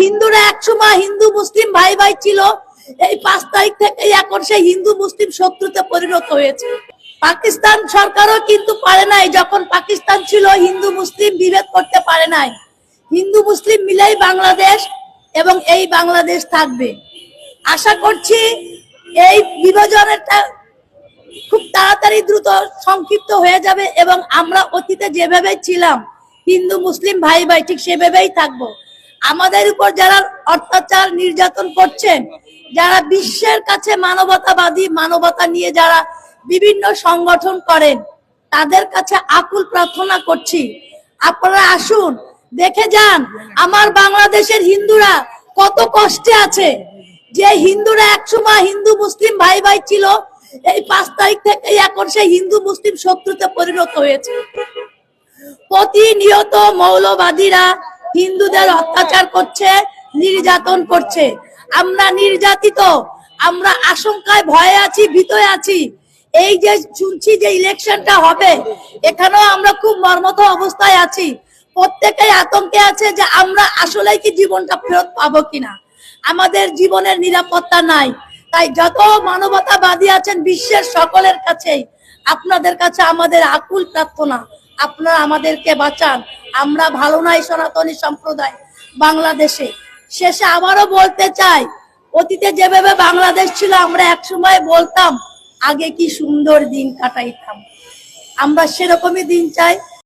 হিন্দুরা একসময় হিন্দু মুসলিম ভাই ভাই ছিল। এই পাঁচ তারিখ থেকে এখন সেই হিন্দু মুসলিম শত্রুতে পরিণত হয়েছে। পাকিস্তান সরকারও কিন্তু পারে নাই। যখন পাকিস্তান ছিল, হিন্দু মুসলিম বিভেদ করতে পারে নাই। হিন্দু মুসলিম মিলেই বাংলাদেশ এবং এই বাংলাদেশ থাকবে। আশা করছি এই বিভাজনেরটা খুব তাড়াতাড়ি দ্রুত সংক্ষিপ্ত হয়ে যাবে এবং আমরা অতীতে যেভাবে ছিলাম, হিন্দু, মুসলিম ভাই ভাই, ঠিক সেভাবেই থাকব। আমাদের উপর যারা অত্যাচার নির্যাতন করছেন, যারা বিশ্বের কাছে মানবতাবাদী মানবতা নিয়ে যারা বিভিন্ন সংগঠন করেন, তাদের কাছে আকুল প্রার্থনা করছি। আপনারা আসুন, দেখে যান আমার বাংলাদেশের হিন্দুরা কত কষ্টে আছে। যে হিন্দুরা একসময় হিন্দু মুসলিম ভাই ভাই ছিল, এই পাঁচ তারিখ থেকে এখন সেই হিন্দু মুসলিম শত্রুতে পরিণত হয়েছে। প্রতিনিয়ত মৌলবাদীরা হিন্দুদের অত্যাচার করছে, নির্যাতন করছে। আমরা নির্যাতিত, আমরা আশঙ্কায় ভয়ে আছি ভীতয়ে আছি। এই যে শুনছি যে ইলেকশনটা হবে, এখানেও আমরা খুব মর্মত অবস্থায় আছি। প্রত্যেকেই আতঙ্কে আছে যে আমরা আসলে কি জীবনটা ফেরত পাবো কিনা। আমাদের জীবনের নিরাপত্তা নাই। তাই যত মানবতাবাদী আছেন, বিশ্বের সকলের কাছেই, আপনাদের কাছে আমাদের আকুল প্রার্থনা। আপনারা আমাদেরকে বাঁচান। আমরা ভালো নাই সনাতনী সম্প্রদায় বাংলাদেশে। শেষে আবারও বলতে চাই, অতীতে যেভাবে বাংলাদেশ ছিল, আমরা একসময় বলতাম, আগে কি সুন্দর দিন কাটাইতাম। আমরা সেরকমই দিন চাই।